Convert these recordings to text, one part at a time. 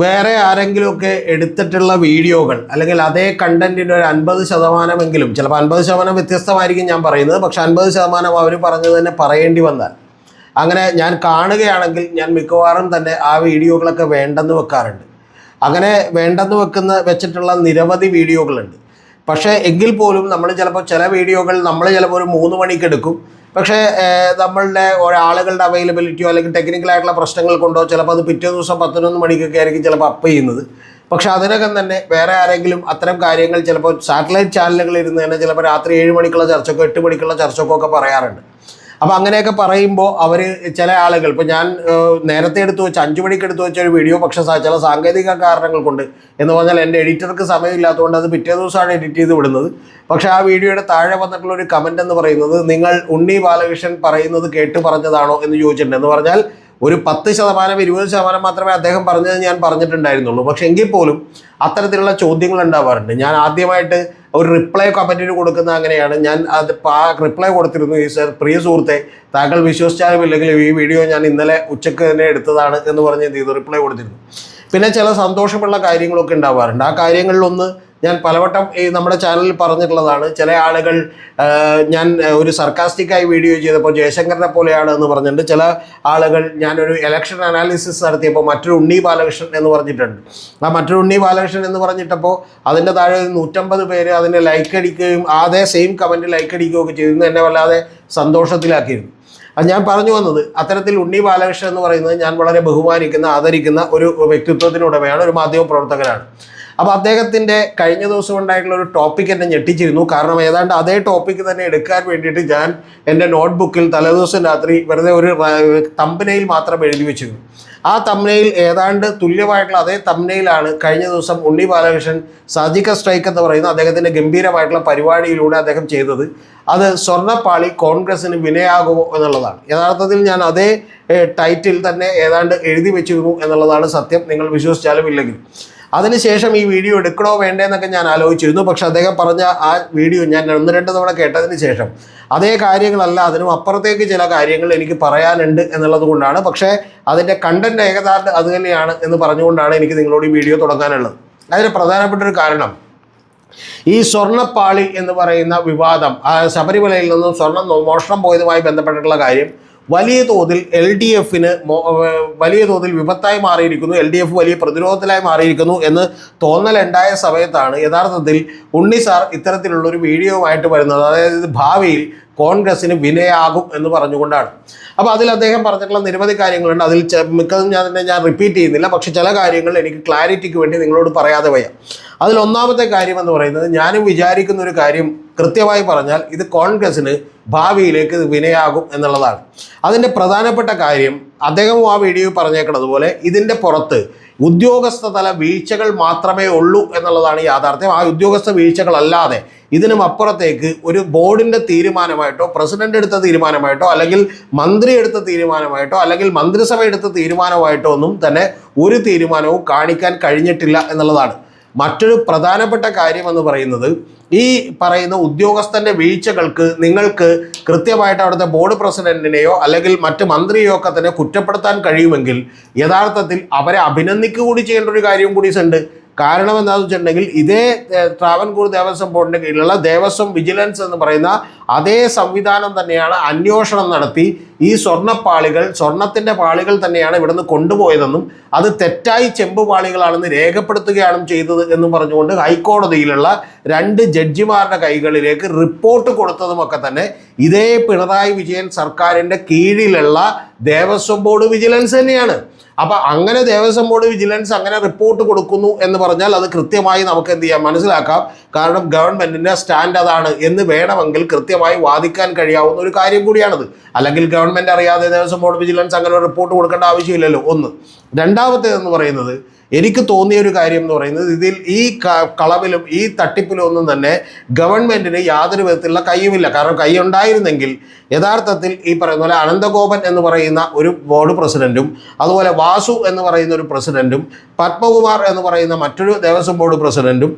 വേറെ ആരെങ്കിലുമൊക്കെ എടുത്തിട്ടുള്ള വീഡിയോകൾ അല്ലെങ്കിൽ അതേ കണ്ടന്റിന്റെ ഒരു അൻപത് ശതമാനമെങ്കിലും ചിലപ്പോൾ അൻപത് ശതമാനം വ്യത്യസ്തമായിരിക്കും ഞാൻ പറയുന്നത് പക്ഷെ അൻപത് ശതമാനം അവർ പറഞ്ഞത് തന്നെ പറയേണ്ടി വന്നാൽ. അങ്ങനെ ഞാൻ കാണുകയാണെങ്കിൽ ഞാൻ മിക്കവാറും തന്നെ ആ വീഡിയോകളൊക്കെ വേണ്ടെന്ന് വെക്കാറുണ്ട്. അങ്ങനെ വേണ്ടെന്ന് വെക്കുന്ന വെച്ചിട്ടുള്ള നിരവധി വീഡിയോകളുണ്ട്. പക്ഷേ എങ്കിൽ പോലും നമ്മൾ ചിലപ്പോൾ ചില വീഡിയോകൾ നമ്മൾ ചിലപ്പോൾ ഒരു മൂന്ന് മണിക്ക് എടുക്കും പക്ഷേ നമ്മളുടെ ഒരാളുകളുടെ അവൈലബിലിറ്റിയോ അല്ലെങ്കിൽ ടെക്നിക്കലായിട്ടുള്ള പ്രശ്നങ്ങൾ കൊണ്ടോ ചിലപ്പോൾ അത് പിറ്റേ ദിവസം പതിനൊന്ന് മണിക്കൊക്കെ ആയിരിക്കും ചിലപ്പോൾ അപ്പ് ചെയ്യുന്നത്. പക്ഷെ അതിനകം തന്നെ വേറെ ആരെങ്കിലും അത്തരം കാര്യങ്ങൾ ചിലപ്പോൾ സാറ്റലൈറ്റ് ചാനലുകളിൽ ഇരുന്ന് തന്നെ ചിലപ്പോൾ രാത്രി ഏഴ് മണിക്കുള്ള ചർച്ചക്കോ എട്ട് മണിക്കുള്ള ചർച്ചക്കോ ഒക്കെ പറയാറുണ്ട്. അപ്പോൾ അങ്ങനെയൊക്കെ പറയുമ്പോൾ അവർ ചില ആളുകൾ ഇപ്പൊ ഞാൻ നേരത്തെ എടുത്തു വെച്ച അഞ്ചു മണിക്ക് എടുത്തു വെച്ച ഒരു വീഡിയോ പക്ഷെ ചില സാങ്കേതിക കാരണങ്ങൾ കൊണ്ട് എന്ന് പറഞ്ഞാൽ എന്റെ എഡിറ്റർക്ക് സമയമില്ലാത്തതുകൊണ്ട് അത് പിറ്റേ ദിവസമാണ് എഡിറ്റ് ചെയ്ത് വിടുന്നത്. പക്ഷെ ആ വീഡിയോയുടെ താഴെ വന്നിട്ടുള്ള ഒരു കമന്റ് എന്ന് പറയുന്നത് നിങ്ങൾ ഉണ്ണി ബാലകൃഷ്ണൻ പറയുന്നത് കേട്ട് പറഞ്ഞതാണോ? എന്ന് ചോദിച്ചിട്ടുണ്ട്. എന്ന് പറഞ്ഞാൽ ഒരു പത്ത് ശതമാനം ഇരുപത് ശതമാനം മാത്രമേ അദ്ദേഹം പറഞ്ഞത് ഞാൻ പറഞ്ഞിട്ടുണ്ടായിരുന്നുള്ളൂ. പക്ഷെ എങ്കിൽ പോലും അത്തരത്തിലുള്ള ചോദ്യങ്ങൾ ഉണ്ടാവാറുണ്ട്. ഞാൻ ആദ്യമായിട്ട് ഒരു റിപ്ലൈ കമന്റിന് കൊടുക്കുന്ന അങ്ങനെയാണ്. ഞാൻ അത് ആ റിപ്ലൈ കൊടുത്തിരുന്നു. ഈ സർ പ്രിയ സുഹൃത്തെ താങ്കൾ വിശ്വസിച്ചാലും ഇല്ലെങ്കിൽ ഈ വീഡിയോ ഞാൻ ഇന്നലെ ഉച്ചയ്ക്ക് തന്നെ എടുത്തതാണ് എന്ന് പറഞ്ഞ് എന്ത് ചെയ്തു? റിപ്ലൈ കൊടുത്തിരുന്നു. പിന്നെ ചില സന്തോഷമുള്ള കാര്യങ്ങളൊക്കെ ഉണ്ടാവാറുണ്ട്. ആ കാര്യങ്ങളിലൊന്ന് ഞാൻ പലവട്ടം ഈ നമ്മുടെ ചാനലിൽ പറഞ്ഞിട്ടുള്ളതാണ് ചില ആളുകൾ ഞാൻ ഒരു സർക്കാസ്റ്റിക്കായി വീഡിയോ ചെയ്തപ്പോൾ ജയശങ്കറിനെ പോലെയാണ് എന്ന് പറഞ്ഞിട്ടുണ്ട്. ചില ആളുകൾ ഞാനൊരു ഇലക്ഷൻ അനാലിസിസ് നടത്തിയപ്പോൾ മറ്റൊരു ഉണ്ണി ബാലകൃഷ്ണൻ എന്ന് പറഞ്ഞിട്ടുണ്ട്. ആ മറ്റൊരു ഉണ്ണി ബാലകൃഷ്ണൻ എന്ന് പറഞ്ഞിട്ടപ്പോൾ അതിന്റെ താഴെ നൂറ്റമ്പത് പേര് അതിനെ ലൈക്ക് അടിക്കുകയും അതേ സെയിം കമന്റ് ലൈക്ക് അടിക്കുകയും ഒക്കെ ചെയ്തിരുന്നു. എന്നെ വല്ലാതെ സന്തോഷത്തിലാക്കിയിരുന്നു. അത് ഞാൻ പറഞ്ഞു വന്നത് അത്തരത്തിൽ ഉണ്ണി ബാലകൃഷ്ണൻ എന്ന് പറയുന്നത് ഞാൻ വളരെ ബഹുമാനിക്കുന്ന ആദരിക്കുന്ന ഒരു വ്യക്തിത്വത്തിനുടമയാണ് ഒരു മാധ്യമ പ്രവർത്തകനാണ് അപ്പോൾ അദ്ദേഹത്തിന്റെ കഴിഞ്ഞ ദിവസം ഉണ്ടായിട്ടുള്ള ഒരു ടോപ്പിക് എന്നെ ഞെട്ടിച്ചിരുന്നു. കാരണം ഏതാണ്ട് അതേ ടോപ്പിക്ക് തന്നെ എടുക്കാൻ വേണ്ടിയിട്ട് ഞാൻ എന്റെ നോട്ട്ബുക്കിൽ തലേദിവസം രാത്രി വെറുതെ ഒരു തമ്പനയിൽ മാത്രം എഴുതി വെച്ചിരുന്നു. ആ തമ്മനയിൽ ഏതാണ്ട് തുല്യമായിട്ടുള്ള അതേ തമ്മനയിലാണ് കഴിഞ്ഞ ദിവസം ഉണ്ണി ബാലകൃഷ്ണൻ സജിക സ്ട്രൈക്ക് എന്ന് പറയുന്ന അദ്ദേഹത്തിന്റെ ഗംഭീരമായിട്ടുള്ള പരിപാടിയിലൂടെ അദ്ദേഹം ചെയ്തത്. അത് സ്വർണപ്പാളി കോൺഗ്രസിന് വിനയാകുമോ എന്നുള്ളതാണ്. യഥാർത്ഥത്തിൽ ഞാൻ അതേ ടൈറ്റിൽ തന്നെ ഏതാണ്ട് എഴുതി വെച്ചിരുന്നു എന്നുള്ളതാണ് സത്യം. നിങ്ങൾ വിശ്വസിച്ചാലും ഇല്ലെങ്കിൽ അതിനുശേഷം ഈ വീഡിയോ എടുക്കണോ വേണ്ടേ എന്നൊക്കെ ഞാൻ ആലോചിച്ചിരുന്നു. പക്ഷെ അദ്ദേഹം പറഞ്ഞ ആ വീഡിയോ ഞാൻ ഒന്ന് രണ്ട് തവണ കേട്ടതിന് ശേഷം അതേ കാര്യങ്ങളല്ല അതിനും അപ്പുറത്തേക്ക് ചില കാര്യങ്ങൾ എനിക്ക് പറയാനുണ്ട് എന്നുള്ളത് കൊണ്ടാണ്. പക്ഷേ അതിന്റെ കണ്ടന്റ് ഏകദാണ്ട് അത് തന്നെയാണ് എന്ന് പറഞ്ഞുകൊണ്ടാണ് എനിക്ക് നിങ്ങളോട് ഈ വീഡിയോ തുടങ്ങാനുള്ളത്. അതിന് പ്രധാനപ്പെട്ട ഒരു കാരണം ഈ സ്വർണപ്പാളി എന്ന് പറയുന്ന വിവാദം ശബരിമലയിൽ നിന്നും സ്വർണം മോഷണം പോയതുമായി ബന്ധപ്പെട്ടിട്ടുള്ള കാര്യം വലിയ തോതിൽ എൽ ഡി എഫിന് വലിയ തോതിൽ വിപത്തായി മാറിയിരിക്കുന്നു. എൽ ഡി എഫ് വലിയ പ്രതിരോധത്തിലായി മാറിയിരിക്കുന്നു എന്ന് തോന്നലുണ്ടായ സമയത്താണ് യഥാർത്ഥത്തിൽ ഉണ്ണി സാർ ഇത്തരത്തിലുള്ളൊരു ആയിട്ട് വരുന്നത്. അതായത് ഭാവിയിൽ കോൺഗ്രസിന് വിനയാകും എന്ന് പറഞ്ഞുകൊണ്ടാണ്. അപ്പോൾ അതിൽ അദ്ദേഹം പറഞ്ഞിട്ടുള്ള നിരവധി കാര്യങ്ങളുണ്ട്. അതിൽ മിക്കതും ഞാൻ തന്നെ ഞാൻ റിപ്പീറ്റ് ചെയ്യുന്നില്ല. പക്ഷെ ചില കാര്യങ്ങൾ എനിക്ക് ക്ലാരിറ്റിക്ക് വേണ്ടി നിങ്ങളോട് പറയാതെ വയ്യ. അതിൽ ഒന്നാമത്തെ കാര്യം എന്ന് പറയുന്നത് ഞാനും വിചാരിക്കുന്ന ഒരു കാര്യം കൃത്യമായി പറഞ്ഞാൽ ഇത് കോൺഗ്രസിന് ഭാവിയിലേക്ക് വിനയാകും എന്നുള്ളതാണ്. അതിന്റെ പ്രധാനപ്പെട്ട കാര്യം അദ്ദേഹവും ആ വീഡിയോയിൽ വീഡിയോ പറഞ്ഞേക്കണതുപോലെ ഇതിന്റെ പുറത്ത് ഉദ്യോഗസ്ഥ തല വീഴ്ചകൾ മാത്രമേ ഉള്ളൂ എന്നുള്ളതാണ് യാഥാർത്ഥ്യം. ആ ഉദ്യോഗസ്ഥ വീഴ്ചകളല്ലാതെ ഇതിനും അപ്പുറത്തേക്ക് ഒരു ബോർഡിന്റെ തീരുമാനമായിട്ടോ പ്രസിഡന്റ് എടുത്ത തീരുമാനമായിട്ടോ അല്ലെങ്കിൽ മന്ത്രി എടുത്ത തീരുമാനമായിട്ടോ അല്ലെങ്കിൽ മന്ത്രിസഭ എടുത്ത തീരുമാനമായിട്ടോ ഒന്നും തന്നെ ഒരു തീരുമാനവും കാണിക്കാൻ കഴിഞ്ഞിട്ടില്ല എന്നുള്ളതാണ്. മറ്റൊരു പ്രധാനപ്പെട്ട കാര്യം എന്ന് പറയുന്നത് ഈ പറയുന്ന ഉദ്യോഗസ്ഥന്റെ വീഴ്ചകൾക്ക് നിങ്ങൾക്ക് കൃത്യമായിട്ട് അവിടുത്തെ ബോർഡ് പ്രസിഡന്റിനെയോ അല്ലെങ്കിൽ മറ്റ് മന്ത്രിയോ ഒക്കെ തന്നെ കുറ്റപ്പെടുത്താൻ കഴിയുമെങ്കിൽ യഥാർത്ഥത്തിൽ അവരെ അഭിനന്ദിക്കുക കൂടി ചെയ്യേണ്ട ഒരു കാര്യം കൂടി ഉണ്ട്. കാരണം എന്താണെന്ന് വെച്ചിട്ടുണ്ടെങ്കിൽ ഇതേ ട്രാവൻകൂർ ദേവസ്വം ബോർഡിന്റെ കീഴിലുള്ള ദേവസ്വം വിജിലൻസ് എന്ന് പറയുന്ന അതേ സംവിധാനം തന്നെയാണ് അന്വേഷണം നടത്തി ഈ സ്വർണപ്പാളികൾ സ്വർണത്തിന്റെ പാളികൾ തന്നെയാണ് ഇവിടുന്ന് കൊണ്ടുപോയതെന്നും അത് തെറ്റായി ചെമ്പ് പാളികളാണെന്ന് രേഖപ്പെടുത്തുകയാണ് ചെയ്തത് എന്നും പറഞ്ഞുകൊണ്ട് ഹൈക്കോടതിയിലുള്ള രണ്ട് ജഡ്ജിമാരുടെ കൈകളിലേക്ക് റിപ്പോർട്ട് കൊടുത്തതുമൊക്കെ തന്നെ ഇതേ പിണറായി വിജയൻ സർക്കാരിന്റെ കീഴിലുള്ള ദേവസ്വം ബോർഡ് വിജിലൻസ് തന്നെയാണ്. അപ്പൊ അങ്ങനെ ദേവസ്വം ബോർഡ് വിജിലൻസ് അങ്ങനെ റിപ്പോർട്ട് കൊടുക്കുന്നു എന്ന് പറഞ്ഞാൽ അത് കൃത്യമായി നമുക്ക് എന്ത് ചെയ്യാം മനസ്സിലാക്കാം. കാരണം ഗവൺമെന്റിന്റെ സ്റ്റാൻഡ് അതാണ് എന്ന് വേണമെങ്കിൽ കൃത്യമായി വാദിക്കാൻ കഴിയാവുന്ന ഒരു കാര്യം കൂടിയാണത്. അല്ലെങ്കിൽ ഗവൺമെന്റ് അറിയാതെ ദേവസ്വം ബോർഡ് വിജിലൻസ് അങ്ങനെ റിപ്പോർട്ട് കൊടുക്കേണ്ട ആവശ്യമില്ലല്ലോ. ഒന്ന്. രണ്ടാമത്തേതെന്ന് പറയുന്നത് എനിക്ക് തോന്നിയ ഒരു കാര്യം എന്ന് പറയുന്നത് ഇതിൽ ഈ കളവിലും ഈ തട്ടിപ്പിലും ഒന്നും തന്നെ ഗവൺമെന്റിന് യാതൊരു വിധത്തിലുള്ള കൈയുമില്ല. കാരണം കൈ ഉണ്ടായിരുന്നെങ്കിൽ യഥാർത്ഥത്തിൽ ഈ പറയുന്ന പോലെ അനന്തഗോപൻ എന്ന് പറയുന്ന ഒരു ബോർഡ് പ്രസിഡന്റും അതുപോലെ വാസു എന്ന് പറയുന്ന ഒരു പ്രസിഡന്റും പത്മകുമാർ എന്ന് പറയുന്ന മറ്റൊരു ദേവസ്വം ബോർഡ് പ്രസിഡന്റും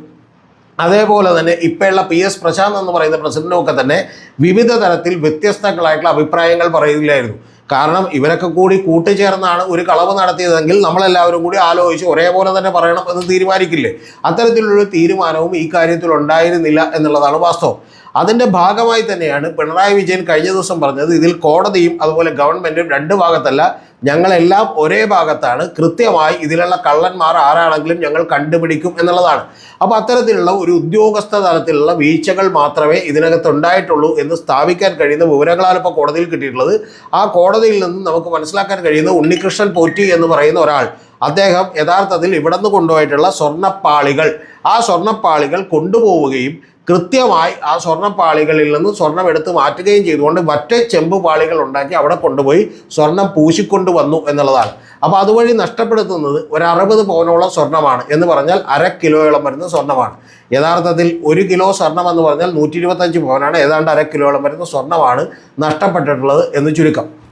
അതേപോലെ തന്നെ ഇപ്പോഴുള്ള പി എസ് പ്രശാന്ത് എന്ന് പറയുന്ന പ്രസിഡന്റും ഒക്കെ തന്നെ വിവിധ തരത്തിൽ വ്യത്യസ്തങ്ങളായിട്ടുള്ള അഭിപ്രായങ്ങൾ പറയുകയായിരുന്നു. കാരണം ഇവരൊക്കെ കൂടി കൂട്ടിച്ചേർന്നാണ് ഒരു കളവ് നടത്തിയതെങ്കിൽ നമ്മളെല്ലാവരും കൂടി ആലോചിച്ച് ഒരേപോലെ തന്നെ പറയണം എന്ന് തീരുമാനിക്കില്ലേ? അത്തരത്തിലുള്ള തീരുമാനവും ഈ കാര്യത്തിൽ ഉണ്ടായിരുന്നില്ല എന്നുള്ളതാണ് വാസ്തവം. അതിന്റെ ഭാഗമായി തന്നെയാണ് പിണറായി വിജയൻ കഴിഞ്ഞ ദിവസം പറഞ്ഞത് ഇതിൽ കോടതിയും അതുപോലെ ഗവൺമെന്റും രണ്ട് ഭാഗത്തല്ല ഞങ്ങളെല്ലാം ഒരേ ഭാഗത്താണ്. കൃത്യമായി ഇതിലുള്ള കള്ളന്മാർ ആരാണെങ്കിലും ഞങ്ങൾ കണ്ടുപിടിക്കും എന്നുള്ളതാണ്. അപ്പോൾ അത്തരത്തിലുള്ള ഒരു ഉദ്യോഗസ്ഥ തലത്തിലുള്ള വീഴ്ചകൾ മാത്രമേ ഇതിനകത്ത് ഉണ്ടായിട്ടുള്ളൂ എന്ന് സ്ഥാപിക്കാൻ കഴിയുന്ന വിവരങ്ങളാണ് ഇപ്പോൾ കോടതിയിൽ കിട്ടിയിട്ടുള്ളത്. ആ കോടതിയിൽ നിന്ന് നമുക്ക് മനസ്സിലാക്കാൻ കഴിയുന്ന ഉണ്ണികൃഷ്ണൻ പോറ്റി എന്ന് പറയുന്ന ഒരാൾ അദ്ദേഹം യഥാർത്ഥത്തിൽ ഇവിടെ നിന്ന് കൊണ്ടുപോയിട്ടുള്ള സ്വർണപ്പാളികൾ ആ സ്വർണപ്പാളികൾ കൊണ്ടുപോവുകയും കൃത്യമായി ആ സ്വർണപ്പാളികളിൽ നിന്ന് സ്വർണം എടുത്ത് മാറ്റുകയും ചെയ്തുകൊണ്ട് മറ്റ് ചെമ്പ് പാളികൾ ഉണ്ടാക്കി അവിടെ കൊണ്ടുപോയി സ്വർണം പൂശിക്കൊണ്ട് വന്നു എന്നുള്ളതാണ്. അപ്പോൾ അതുവഴി നഷ്ടപ്പെടുത്തുന്നത് ഒരു അറുപത് പവനോളം സ്വർണമാണ് എന്ന് പറഞ്ഞാൽ അര കിലോയോളം വരുന്ന സ്വർണമാണ് യഥാർത്ഥത്തിൽ ഒരു കിലോ സ്വർണം എന്ന് പറഞ്ഞാൽ നൂറ്റി ഇരുപത്തഞ്ച് പവനാണ്. ഏതാണ്ട് അര കിലോയോളം വരുന്ന സ്വർണമാണ് നഷ്ടപ്പെട്ടിട്ടുള്ളത് എന്ന് ചുരുക്കം.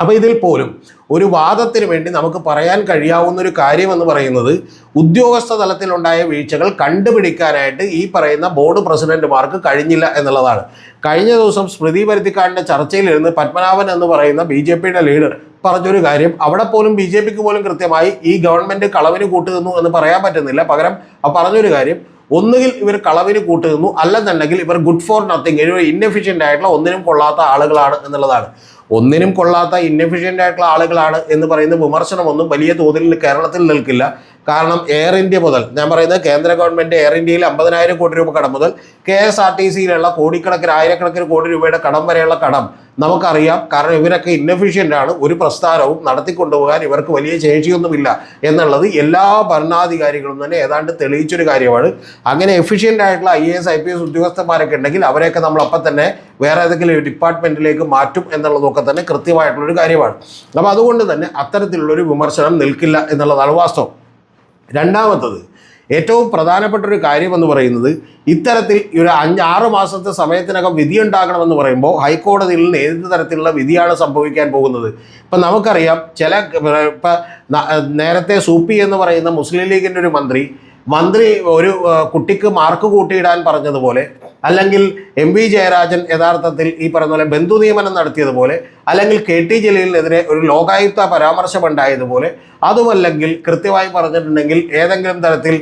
അപ്പോൾ ഇതിൽ പോലും ഒരു വാദത്തിന് വേണ്ടി നമുക്ക് പറയാൻ കഴിയാവുന്ന ഒരു കാര്യം എന്ന് പറയുന്നത് ഉദ്യോഗസ്ഥ തലത്തിലുണ്ടായ വീഴ്ചകൾ കണ്ടുപിടിക്കാനായിട്ട് ഈ പറയുന്ന ബോർഡ് പ്രസിഡന്റുമാർക്ക് കഴിഞ്ഞില്ല എന്നുള്ളതാണ്. കഴിഞ്ഞ ദിവസം സ്മൃതി പരുത്തിക്കാടിന്റെ ചർച്ചയിലിരുന്ന് പത്മനാഭൻ എന്ന് പറയുന്ന ബി ജെ പിയുടെ ലീഡർ പറഞ്ഞൊരു കാര്യം അവിടെ പോലും ബി ജെ പിക്ക് പോലും കൃത്യമായി ഈ ഗവൺമെന്റ് കളവിന് കൂട്ടുനിന്നു എന്ന് പറയാൻ പറ്റുന്നില്ല. പകരം പറഞ്ഞൊരു കാര്യം ഒന്നുകിൽ ഇവർ കളവിന് കൂട്ടുനിന്നു അല്ലെന്നുണ്ടെങ്കിൽ ഇവർ ഗുഡ് ഫോർ നത്തിങ് ഇവർ ഇൻഎഫിഷ്യന്റ് ആയിട്ടുള്ള ഒന്നിനും കൊള്ളാത്ത ആളുകളാണ് എന്നുള്ളതാണ്. ഒന്നിനും കൊള്ളാത്ത ഇന്നെഫിഷ്യന്റ് ആയിട്ടുള്ള ആളുകളാണ് എന്ന് പറയുന്ന വിമർശനമൊന്നും വലിയ തോതിൽ കേരളത്തിൽ നിൽക്കില്ല. കാരണം എയർ ഇന്ത്യ മുതൽ ഞാൻ പറയുന്നത് കേന്ദ്ര ഗവൺമെന്റ് എയർ ഇന്ത്യയിൽ അമ്പതിനായിരം കോടി രൂപ കടം മുതൽ കെ എസ് ആർ ടി സിയിലുള്ള കോടിക്കണക്കിന് ആയിരക്കണക്കിന് കോടി രൂപയുടെ കടം വരെയുള്ള കടം നമുക്കറിയാം. കാരണം ഇവരൊക്കെ ഇന്നഫിഷ്യന്റ് ആണ്. ഒരു പ്രസ്ഥാനവും നടത്തിക്കൊണ്ടുപോകാൻ ഇവർക്ക് വലിയ ശേഷിയൊന്നുമില്ല എന്നുള്ളത് എല്ലാ ഭരണാധികാരികളും തന്നെ ഏതാണ്ട് തെളിയിച്ചൊരു കാര്യമാണ്. അങ്ങനെ എഫിഷ്യന്റ് ആയിട്ടുള്ള I S I P S ഉദ്യോഗസ്ഥന്മാരൊക്കെ ഉണ്ടെങ്കിൽ അവരെയൊക്കെ നമ്മൾ അപ്പം തന്നെ വേറെ ഏതെങ്കിലും ഡിപ്പാർട്ട്മെന്റിലേക്ക് മാറ്റും എന്നുള്ളതൊക്കെ തന്നെ കൃത്യമായിട്ടുള്ളൊരു കാര്യമാണ്. അപ്പോൾ അതുകൊണ്ട് തന്നെ അത്തരത്തിലുള്ളൊരു വിമർശനം നിൽക്കില്ല എന്നുള്ളതാണ് വാസ്തവം. രണ്ടാമത്തത് ഏറ്റവും പ്രധാനപ്പെട്ട ഒരു കാര്യം എന്ന് പറയുന്നത് ഇത്തരത്തിൽ ഒരു അഞ്ച് ആറ് മാസത്തെ സമയത്തിനകം വിധി ഉണ്ടാകണമെന്ന് പറയുമ്പോൾ ഹൈക്കോടതിയിൽ നിന്ന് ഏത് തരത്തിലുള്ള വിധിയാണ് സംഭവിക്കാൻ പോകുന്നത്? ഇപ്പം നമുക്കറിയാം ചില ഇപ്പം നേരത്തെ സൂപ്പി എന്ന് പറയുന്ന മുസ്ലിം ലീഗിന്റെ ഒരു മന്ത്രി മന്ത്രി ഒരു കുട്ടിക്ക് മാർക്ക് കൂട്ടിയിടാൻ പറഞ്ഞതുപോലെ അല്ലെങ്കിൽ എം വി ജയരാജൻ യഥാർത്ഥത്തിൽ ഈ പറയുന്ന പോലെ ബന്ധു നിയമനം നടത്തിയതുപോലെ അല്ലെങ്കിൽ കെ ടി ജലീലിനെതിരെ ഒരു ലോകായുക്ത പരാമർശം ഉണ്ടായതുപോലെ അതുമല്ലെങ്കിൽ കൃത്യമായി പറഞ്ഞിട്ടുണ്ടെങ്കിൽ ഏതെങ്കിലും തരത്തിൽ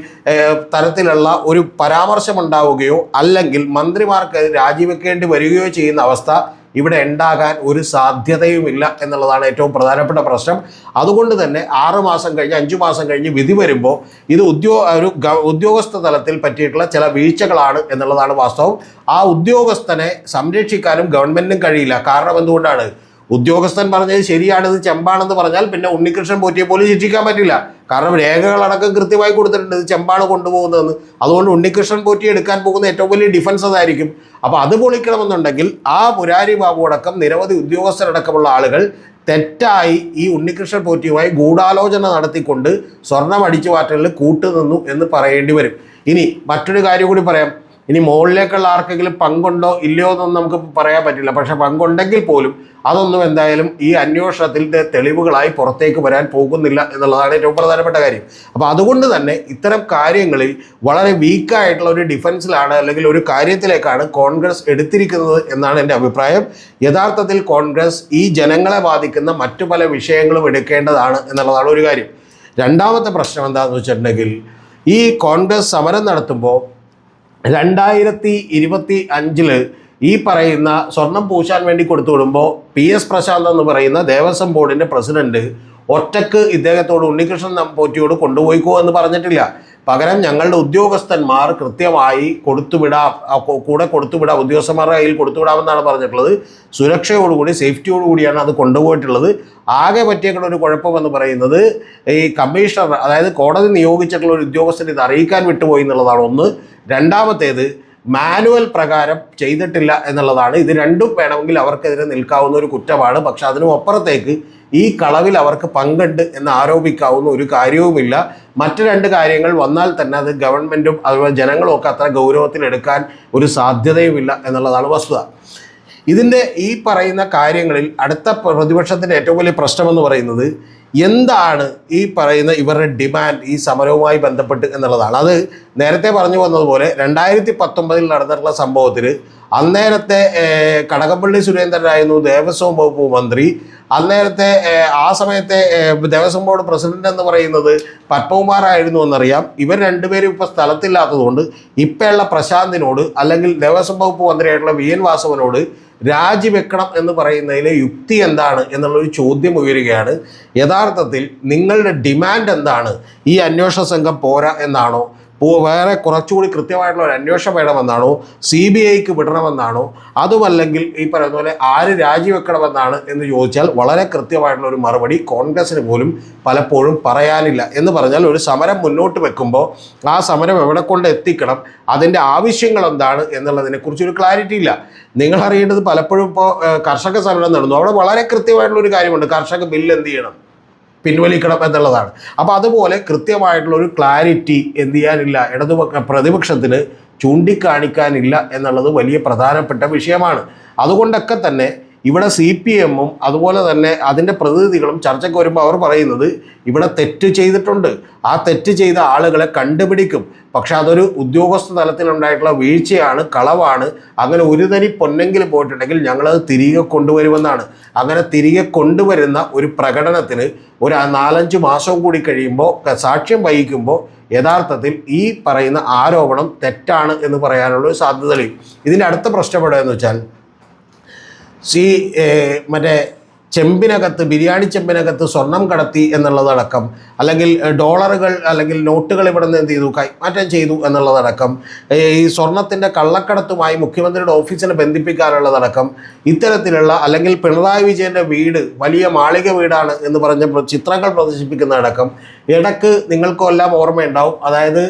തരത്തിലുള്ള ഒരു പരാമർശം ഉണ്ടാവുകയോ അല്ലെങ്കിൽ മന്ത്രിമാർക്ക് രാജിവെക്കേണ്ടി വരികയോ ചെയ്യുന്ന അവസ്ഥ ഇവിടെ ഉണ്ടാകാൻ ഒരു സാധ്യതയുമില്ല എന്നുള്ളതാണ് ഏറ്റവും പ്രധാനപ്പെട്ട പ്രശ്നം. അതുകൊണ്ട് തന്നെ ആറ് മാസം കഴിഞ്ഞ് അഞ്ചു മാസം കഴിഞ്ഞ് വിധി വരുമ്പോൾ ഇത് ഉദ്യോ ഒരു ഉദ്യോഗസ്ഥ തലത്തിൽ പറ്റിയിട്ടുള്ള ചില വീഴ്ചകളാണ് എന്നുള്ളതാണ് വാസ്തവം. ആ ഉദ്യോഗസ്ഥനെ സംരക്ഷിക്കാനും ഗവൺമെന്റിനും കഴിയില്ല. കാരണം എന്തുകൊണ്ടാണ്? ഉദ്യോഗസ്ഥൻ പറഞ്ഞത് ശരിയാണ് ഇത് ചെമ്പാണെന്ന് പറഞ്ഞാൽ പിന്നെ ഉണ്ണികൃഷ്ണൻ പോറ്റിയെ പോലും ശിക്ഷിക്കാൻ പറ്റില്ല. കാരണം രേഖകളടക്കം കൃത്യമായി കൊടുത്തിട്ടുണ്ട് ഇത് ചെമ്പാണ് കൊണ്ടുപോകുന്നതെന്ന്. അതുകൊണ്ട് ഉണ്ണികൃഷ്ണൻ പോറ്റി എടുക്കാൻ പോകുന്ന ഏറ്റവും വലിയ ഡിഫൻസ് അതായിരിക്കും. അപ്പോൾ അത് പൊളിക്കണമെന്നുണ്ടെങ്കിൽ ആ പുരാരി ബാബു അടക്കം നിരവധി ഉദ്യോഗസ്ഥരടക്കമുള്ള ആളുകൾ തെറ്റായി ഈ ഉണ്ണികൃഷ്ണൻ പോറ്റിയുമായി ഗൂഢാലോചന നടത്തിക്കൊണ്ട് സ്വർണം അടിച്ചു മാറ്റലിൽ കൂട്ടുനിന്നു എന്ന് പറയേണ്ടി വരും. ഇനി മറ്റൊരു കാര്യം കൂടി പറയാം. ഇനി മുകളിലേക്കുള്ള ആർക്കെങ്കിലും പങ്കുണ്ടോ ഇല്ലയോ എന്നൊന്നും നമുക്ക് പറയാൻ പറ്റില്ല. പക്ഷെ പങ്കുണ്ടെങ്കിൽ പോലും അതൊന്നും എന്തായാലും ഈ അന്വേഷണത്തിന്റെ തെളിവുകളായി പുറത്തേക്ക് വരാൻ പോകുന്നില്ല എന്നുള്ളതാണ് ഏറ്റവും പ്രധാനപ്പെട്ട കാര്യം. അപ്പോൾ അതുകൊണ്ട് തന്നെ ഇത്തരം കാര്യങ്ങളിൽ വളരെ വീക്കായിട്ടുള്ള ഒരു ഡിഫൻസിലാണ് അല്ലെങ്കിൽ ഒരു കാര്യത്തിലേക്കാണ് കോൺഗ്രസ് എടുത്തിരിക്കുന്നത് എന്നാണ് എന്റെ അഭിപ്രായം. യഥാർത്ഥത്തിൽ കോൺഗ്രസ് ഈ ജനങ്ങളെ ബാധിക്കുന്ന മറ്റു പല വിഷയങ്ങളും എടുക്കേണ്ടതാണ് എന്നുള്ളതാണ് ഒരു കാര്യം. രണ്ടാമത്തെ പ്രശ്നം എന്താണെന്ന് വെച്ചിട്ടുണ്ടെങ്കിൽ ഈ കോൺഗ്രസ് സമരം നടത്തുമ്പോൾ രണ്ടായിരത്തി ഇരുപത്തി അഞ്ചിൽ ഈ പറയുന്ന സ്വർണം പൂശാൻ വേണ്ടി കൊടുത്തു വിടുമ്പോൾ പി എസ് പ്രശാന്ത് എന്ന് പറയുന്ന ദേവസ്വം ബോർഡിന്റെ പ്രസിഡന്റ് ഒറ്റയ്ക്ക് ഇദ്ദേഹത്തോട് ഉണ്ണികൃഷ്ണൻ നമ്പോറ്റിയോട് കൊണ്ടുപോയിക്കോ എന്ന് പറഞ്ഞിട്ടില്ല. പകരം ഞങ്ങളുടെ ഉദ്യോഗസ്ഥന്മാർ കൃത്യമായി കൊടുത്തുവിടാം കൂടെ കൊടുത്തുവിടാം ഉദ്യോഗസ്ഥന്മാരുടെ കയ്യിൽ കൊടുത്തുവിടാമെന്നാണ് പറഞ്ഞിട്ടുള്ളത്. സുരക്ഷയോടുകൂടി സേഫ്റ്റിയോടുകൂടിയാണ് അത് കൊണ്ടുപോയിട്ടുള്ളത്. ആകെ പറ്റിയേക്കുന്ന ഒരു കുഴപ്പമെന്ന് പറയുന്നത് ഈ കമ്മീഷണർ അതായത് കോടതി നിയോഗിച്ചിട്ടുള്ള ഒരു ഉദ്യോഗസ്ഥൻ ഇത് അറിയിക്കാൻ വിട്ടുപോയി എന്നുള്ളതാണ് ഒന്ന്. രണ്ടാമത്തേത് മാനുവൽ പ്രകാരം ചെയ്തിട്ടില്ല എന്നുള്ളതാണ്. ഇത് രണ്ടും വേണമെങ്കിൽ അവർക്കെതിരെ നിൽക്കാവുന്ന ഒരു കുറ്റമാണ്. പക്ഷെ അതിനും അപ്പുറത്തേക്ക് ഈ കളവിൽ അവർക്ക് പങ്കുണ്ട് എന്ന് ആരോപിക്കാവുന്ന ഒരു കാര്യവുമില്ല. മറ്റു രണ്ട് കാര്യങ്ങൾ വന്നാൽ തന്നെ അത് ഗവൺമെന്റും അതുപോലെ ജനങ്ങളും ഒക്കെ അത്ര ഗൗരവത്തിലെടുക്കാൻ ഒരു സാധ്യതയുമില്ല എന്നുള്ളതാണ് വസ്തുത. ഇതിന്റെ ഈ പറയുന്ന കാര്യങ്ങളിൽ അടുത്ത പ്രതിപക്ഷത്തിന്റെ ഏറ്റവും വലിയ പ്രശ്നമെന്ന് പറയുന്നത് എന്താണ് ഈ പറയുന്ന ഇവരുടെ ഡിമാൻഡ് ഈ സമരവുമായി ബന്ധപ്പെട്ട് എന്നുള്ളതാണ്. അത് നേരത്തെ പറഞ്ഞു വന്നതുപോലെ രണ്ടായിരത്തി പത്തൊമ്പതിൽ നടന്നിട്ടുള്ള സംഭവത്തിൽ അന്നേരത്തെ കടകപ്പള്ളി സുരേന്ദ്രനായിരുന്നു ദേവസ്വം വകുപ്പ് മന്ത്രി. അന്നേരത്തെ ആ സമയത്തെ ദേവസ്വം ബോർഡ് പ്രസിഡന്റ് എന്ന് പറയുന്നത് പത്മകുമാറായിരുന്നു എന്നറിയാം. ഇവർ രണ്ടുപേരും ഇപ്പോൾ സ്ഥലത്തില്ലാത്തതുകൊണ്ട് ഇപ്പോഴുള്ള പ്രശാന്തിനോട് അല്ലെങ്കിൽ ദേവസ്വം വകുപ്പ് മന്ത്രിയായിട്ടുള്ള വി എൻ വാസവനോട് രാജിവെക്കണം എന്ന് പറയുന്നതിലെ യുക്തി എന്താണ് എന്നുള്ളൊരു ചോദ്യം ഉയരുകയാണ്. യഥാർത്ഥത്തിൽ നിങ്ങളുടെ ഡിമാൻഡ് എന്താണ്? ഈ അന്വേഷണ സംഘം പോരാ എന്നാണോ? വേറെ കുറച്ചുകൂടി കൃത്യമായിട്ടുള്ള ഒരു അന്വേഷണം വേണമെന്നാണോ? സി ബി ഐക്ക് വിടണമെന്നാണോ? അതുമല്ലെങ്കിൽ ഈ പറയുന്ന പോലെ ആര് രാജിവെക്കണമെന്നാണ് എന്ന് ചോദിച്ചാൽ വളരെ കൃത്യമായിട്ടുള്ള ഒരു മറുപടി കോൺഗ്രസ്സിന് പോലും പലപ്പോഴും പറയാനില്ല. എന്ന് പറഞ്ഞാൽ ഒരു സമരം മുന്നോട്ട് വെക്കുമ്പോൾ ആ സമരം എവിടെ കൊണ്ട് എത്തിക്കണം? അതിന്റെ ആവശ്യങ്ങൾ എന്താണ് എന്നുള്ളതിനെക്കുറിച്ച് ഒരു ക്ലാരിറ്റി ഇല്ല. നിങ്ങൾ അറിയേണ്ടത് പലപ്പോഴും ഇപ്പോൾ കർഷക സമരം നടന്നു. അവിടെ വളരെ കൃത്യമായിട്ടുള്ള ഒരു കാര്യമുണ്ട്. കർഷക ബില്ല് എന്ത് ചെയ്യണം? പിൻവലിക്കണം എന്നുള്ളതാണ്. അപ്പോൾ അതുപോലെ കൃത്യമായിട്ടുള്ള ഒരു ക്ലാരിറ്റി എന്ത് ചെയ്യാനില്ല ഇടതുപക്ഷ പ്രതിപക്ഷത്തിന് ചൂണ്ടിക്കാണിക്കാനില്ല എന്നുള്ളത് വലിയ പ്രധാനപ്പെട്ട വിഷയമാണ്. അതുകൊണ്ടൊക്കെ തന്നെ ഇവിടെ സി പി എമ്മും അതുപോലെ തന്നെ അതിന്റെ പ്രതിനിധികളും ചർച്ചയ്ക്ക് വരുമ്പോൾ അവർ പറയുന്നത് ഇവിടെ തെറ്റ് ചെയ്തിട്ടുണ്ട്. ആ തെറ്റ് ചെയ്ത ആളുകളെ കണ്ടുപിടിക്കും. പക്ഷെ അതൊരു ഉദ്യോഗസ്ഥ തലത്തിലുണ്ടായിട്ടുള്ള വീഴ്ചയാണ് കളവാണ്. അങ്ങനെ ഒരു തരി പൊന്നെങ്കിൽ പോയിട്ടുണ്ടെങ്കിൽ ഞങ്ങളത് തിരികെ കൊണ്ടുവരുമെന്നാണ്. അങ്ങനെ തിരികെ കൊണ്ടുവരുന്ന ഒരു പ്രകടനത്തിന് ഒരു നാലഞ്ച് മാസം കൂടി കഴിയുമ്പോൾ സാക്ഷ്യം വഹിക്കുമ്പോൾ യഥാർത്ഥത്തിൽ ഈ പറയുന്ന ആരോപണം തെറ്റാണ് എന്ന് പറയാനുള്ള ഒരു സാധ്യത തെളിയും ഇതിന്റെ അടുത്ത പ്രശ്നം എവിടെയെന്ന് വെച്ചാൽ സി മറ്റേ ചെമ്പിനകത്ത് ബിരിയാണി ചെമ്പിനകത്ത് സ്വർണം കടത്തി എന്നുള്ളതടക്കം അല്ലെങ്കിൽ ഡോളറുകൾ അല്ലെങ്കിൽ നോട്ടുകൾ ഇവിടെ നിന്ന് എന്ത് ചെയ്തു? കൈമാറ്റം ചെയ്തു എന്നുള്ളതടക്കം ഈ സ്വർണത്തിന്റെ കള്ളക്കടത്തുമായി മുഖ്യമന്ത്രിയുടെ ഓഫീസിനെ ബന്ധിപ്പിക്കാനുള്ളതടക്കം ഇത്തരത്തിലുള്ള അല്ലെങ്കിൽ പിണറായി വിജയന്റെ വീട് വലിയ മാളിക വീടാണ് എന്ന് പറഞ്ഞ ചിത്രങ്ങൾ പ്രദർശിപ്പിക്കുന്നതടക്കം ഇടയ്ക്ക് നിങ്ങൾക്കെല്ലാം ഓർമ്മയുണ്ടാവും. അതായത്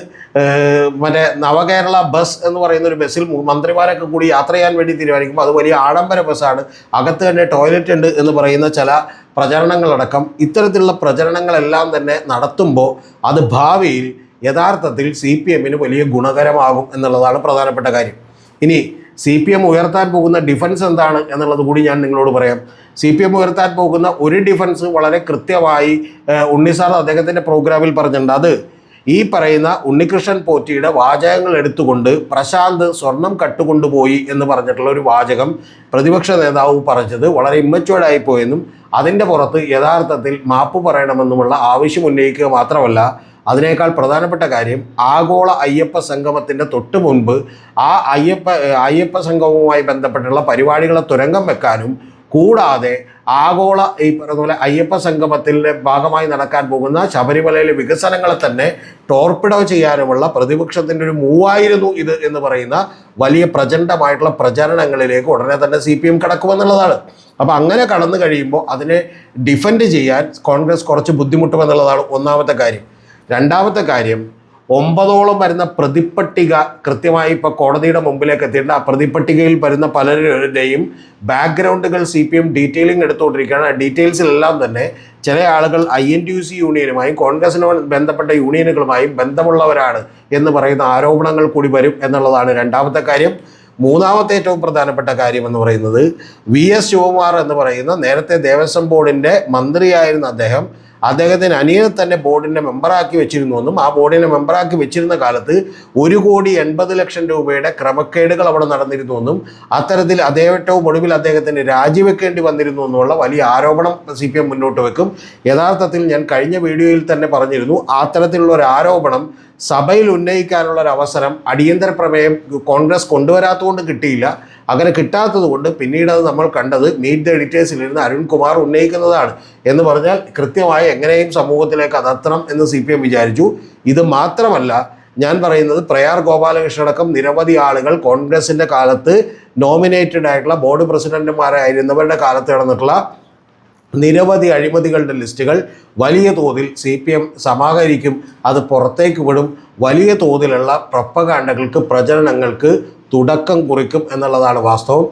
മറ്റേ നവകേരള ബസ് എന്ന് പറയുന്ന ഒരു ബസ്സിൽ മന്ത്രിമാരൊക്കെ കൂടി യാത്ര ചെയ്യാൻ വേണ്ടി തീരുമാനിക്കുമ്പോൾ അത് വലിയ ആഡംബര ബസ്സാണ്. അകത്ത് തന്നെ ടോയ്ലറ്റ് ഉണ്ട് എന്ന് പറയുന്ന ചില പ്രചരണങ്ങളടക്കം ഇത്തരത്തിലുള്ള പ്രചരണങ്ങളെല്ലാം തന്നെ നടത്തുമ്പോൾ അത് ഭാവിയിൽ യഥാർത്ഥത്തിൽ സി പി എമ്മിന് വലിയ ഗുണകരമാകും എന്നുള്ളതാണ് പ്രധാനപ്പെട്ട കാര്യം. ഇനി സി പി എം ഉയർത്താൻ പോകുന്ന ഡിഫൻസ് എന്താണ് എന്നുള്ളത് കൂടി ഞാൻ നിങ്ങളോട് പറയാം. സി പി എം ഉയർത്താൻ പോകുന്ന ഒരു ഡിഫൻസ് വളരെ കൃത്യമായി ഉണ്ണിസാർ അദ്ദേഹത്തിന്റെ പ്രോഗ്രാമിൽ പറഞ്ഞിട്ടുണ്ട്. അത് ഈ പറയുന്ന ഉണ്ണികൃഷ്ണൻ പോറ്റിയുടെ വാചകങ്ങൾ എടുത്തുകൊണ്ട് പ്രശാന്ത് സ്വർണം കട്ടുകൊണ്ടുപോയി എന്ന് പറഞ്ഞിട്ടുള്ള ഒരു വാചകം പ്രതിപക്ഷ നേതാവ് പറഞ്ഞത് വളരെ ഇമ്മച്ചുവേർഡായി പോയെന്നും അതിന്റെ പുറത്ത് യഥാർത്ഥത്തിൽ മാപ്പ് പറയണമെന്നുമുള്ള ആവശ്യം ഉന്നയിക്കുക മാത്രമല്ല അതിനേക്കാൾ പ്രധാനപ്പെട്ട കാര്യം ആഗോള അയ്യപ്പ സംഗമത്തിന്റെ തൊട്ട് മുൻപ് ആ അയ്യപ്പ അയ്യപ്പ സംഗമവുമായി ബന്ധപ്പെട്ടുള്ള പരിപാടികളെ തുരങ്കം വെക്കാനും കൂടാതെ ആഗോള ഈ പറയുന്ന പോലെ അയ്യപ്പ സംഗമത്തിന്റെ ഭാഗമായി നടക്കാൻ പോകുന്ന ശബരിമലയിലെ വികസനങ്ങളെ തന്നെ ടോർപ്പിഡോ ചെയ്യാനുമുള്ള പ്രതിപക്ഷത്തിന്റെ ഒരു മൂവായിരുന്നു ഇത് എന്ന് പറയുന്ന വലിയ പ്രചണ്ഡമായിട്ടുള്ള പ്രചരണങ്ങളിലേക്ക് ഉടനെ തന്നെ സി പി എം കടക്കുമെന്നുള്ളതാണ്. അപ്പോൾ അങ്ങനെ കടന്നു കഴിയുമ്പോൾ അതിനെ ഡിഫെൻഡ് ചെയ്യാൻ കോൺഗ്രസ് കുറച്ച് ബുദ്ധിമുട്ടുമെന്നുള്ളതാണ് ഒന്നാമത്തെ കാര്യം. രണ്ടാമത്തെ കാര്യം ഒമ്പതോളം വരുന്ന പ്രതിപ്പട്ടിക കൃത്യമായി ഇപ്പോൾ കോടതിയുടെ മുമ്പിലേക്ക് എത്തിയിട്ടുണ്ട്. ആ പ്രതിപ്പട്ടികയിൽ വരുന്ന പലരുടെയും ബാക്ക്ഗ്രൗണ്ടുകൾ സി പി എം ഡീറ്റെയിലിംഗ് എടുത്തുകൊണ്ടിരിക്കുകയാണ്. ആ ഡീറ്റെയിൽസിലെല്ലാം തന്നെ ചില ആളുകൾ I N T U C യൂണിയനുമായും കോൺഗ്രസിനോട് ബന്ധപ്പെട്ട യൂണിയനുകളുമായും ബന്ധമുള്ളവരാണ് എന്ന് പറയുന്ന ആരോപണങ്ങൾ കൂടി വരും എന്നുള്ളതാണ് രണ്ടാമത്തെ കാര്യം. മൂന്നാമത്തെ ഏറ്റവും പ്രധാനപ്പെട്ട കാര്യം എന്ന് പറയുന്നത് വി എസ് ശിവകുമാർ എന്ന് പറയുന്ന നേരത്തെ ദേവസ്വം ബോർഡിന്റെ മന്ത്രിയായിരുന്ന അദ്ദേഹം അദ്ദേഹത്തിന് അനിയനെ തന്നെ ബോർഡിന്റെ മെമ്പറാക്കി വെച്ചിരുന്നുവെന്നും ആ ബോർഡിനെ മെമ്പറാക്കി വെച്ചിരുന്ന കാലത്ത് ഒരു കോടി എൺപത് ലക്ഷം രൂപയുടെ ക്രമക്കേടുകൾ അവിടെ നടന്നിരുന്നുവെന്നും അത്തരത്തിൽ അതേ ഏറ്റവും ഒടുവിൽ അദ്ദേഹത്തിന് രാജിവെക്കേണ്ടി വന്നിരുന്നു എന്നുള്ള വലിയ ആരോപണം സി പി എം മുന്നോട്ട് വെക്കും. യഥാർത്ഥത്തിൽ ഞാൻ കഴിഞ്ഞ വീഡിയോയിൽ തന്നെ പറഞ്ഞിരുന്നു അത്തരത്തിലുള്ള ഒരു ആരോപണം സഭയിൽ ഉന്നയിക്കാനുള്ള ഒരു അവസരം അടിയന്തര പ്രമേയം കോൺഗ്രസ് കൊണ്ടുവരാത്തതുകൊണ്ട് കിട്ടിയില്ല. അങ്ങനെ കിട്ടാത്തതുകൊണ്ട് പിന്നീട് അത് നമ്മൾ കണ്ടത് മീറ്റ് ദ എഡിറ്റേഴ്സിലിരുന്ന് അരുൺകുമാർ ഉന്നയിക്കുന്നതാണ് എന്ന് പറഞ്ഞാൽ കൃത്യമായി എങ്ങനെയും സമൂഹത്തിലേക്ക് അതെത്തണം എന്ന് സി പി എം വിചാരിച്ചു. ഇത് മാത്രമല്ല ഞാൻ പറയുന്നത് പ്രയാർ ഗോപാലകൃഷ്ണൻ അടക്കം നിരവധി ആളുകൾ കോൺഗ്രസിന്റെ കാലത്ത് നോമിനേറ്റഡ് ആയിട്ടുള്ള ബോർഡ് പ്രസിഡന്റുമാരായിരുന്നവരുടെ കാലത്ത് നടന്നിട്ടുള്ള നിരവധി അഴിമതികളുടെ ലിസ്റ്റുകൾ വലിയ തോതിൽ സി പി എം സമാഹരിക്കും അത് പുറത്തേക്ക് വിടും. വലിയ തോതിലുള്ള പ്രപ്പകാണ്ടകൾക്ക് പ്രചരണങ്ങൾക്ക് തുടക്കം കുറിക്കും എന്നുള്ളതാണ് വാസ്തവം.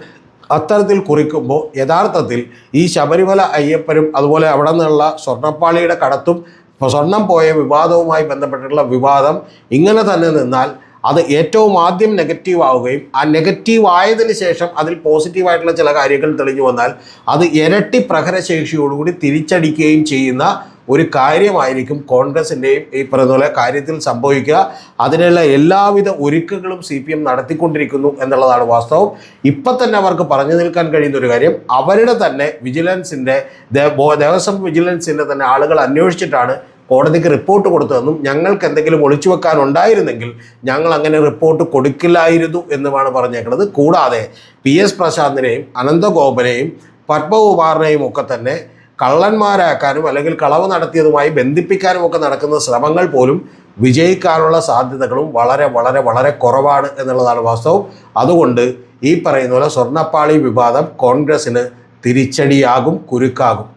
അത്തരത്തിൽ കുറിക്കുമ്പോൾ യഥാർത്ഥത്തിൽ ഈ ശബരിമല അയ്യപ്പനും അതുപോലെ അവിടെ നിന്നുള്ള സ്വർണപ്പാളിയുടെ കടത്തും സ്വർണം പോയ വിവാദവുമായി ബന്ധപ്പെട്ടിട്ടുള്ള വിവാദം ഇങ്ങനെ തന്നെ നിന്നാൽ അത് ഏറ്റവും ആദ്യം നെഗറ്റീവ് ആവുകയും ആ നെഗറ്റീവ് ആയതിന് ശേഷം അതിൽ പോസിറ്റീവായിട്ടുള്ള ചില കാര്യങ്ങൾ തെളിഞ്ഞു വന്നാൽ അത് ഇരട്ടി പ്രഹരശേഷിയോടുകൂടി തിരിച്ചടിക്കുകയും ചെയ്യുന്ന ഒരു കാര്യമായിരിക്കും കോൺഗ്രസിന്റെയും ഈ പോലെ കാര്യത്തിൽ സംഭവിക്കുക. അതിനുള്ള എല്ലാവിധ ഒരുക്കങ്ങളും സി പി എം നടത്തിക്കൊണ്ടിരിക്കുന്നു എന്നുള്ളതാണ് വാസ്തവം. ഇപ്പം തന്നെ അവർക്ക് പറഞ്ഞു നിൽക്കാൻ കഴിയുന്ന ഒരു കാര്യം അവരുടെ തന്നെ വിജിലൻസിന്റെ ദേവസ്വം വിജിലൻസിന്റെ തന്നെ ആളുകൾ അന്വേഷിച്ചിട്ടാണ് കോടതിക്ക് റിപ്പോർട്ട് കൊടുത്തതെന്നും ഞങ്ങൾക്ക് എന്തെങ്കിലും ഒളിച്ചു വെക്കാൻ ഉണ്ടായിരുന്നെങ്കിൽ ഞങ്ങൾ അങ്ങനെ റിപ്പോർട്ട് കൊടുക്കില്ലായിരുന്നു എന്നുമാണ് പറഞ്ഞേക്കുന്നത്. കൂടാതെ പി എസ് പ്രശാന്തിനെയും അനന്തഗോപനെയും പത്മകുമാറിനെയും ഒക്കെ തന്നെ കള്ളന്മാരാക്കാനും അല്ലെങ്കിൽ കളവ് നടത്തിയതുമായി ബന്ധിപ്പിക്കാനും ഒക്കെ നടക്കുന്ന ശ്രമങ്ങൾ പോലും വിജയിക്കാനുള്ള സാധ്യതകളും വളരെ വളരെ വളരെ കുറവാണ് എന്നുള്ളതാണ് വാസ്തവം. അതുകൊണ്ട് ഈ പറയുന്ന പോലെ സ്വർണപ്പാളി വിവാദം കോൺഗ്രസ്സിന് തിരിച്ചടിയാകും കുരുക്കാകും.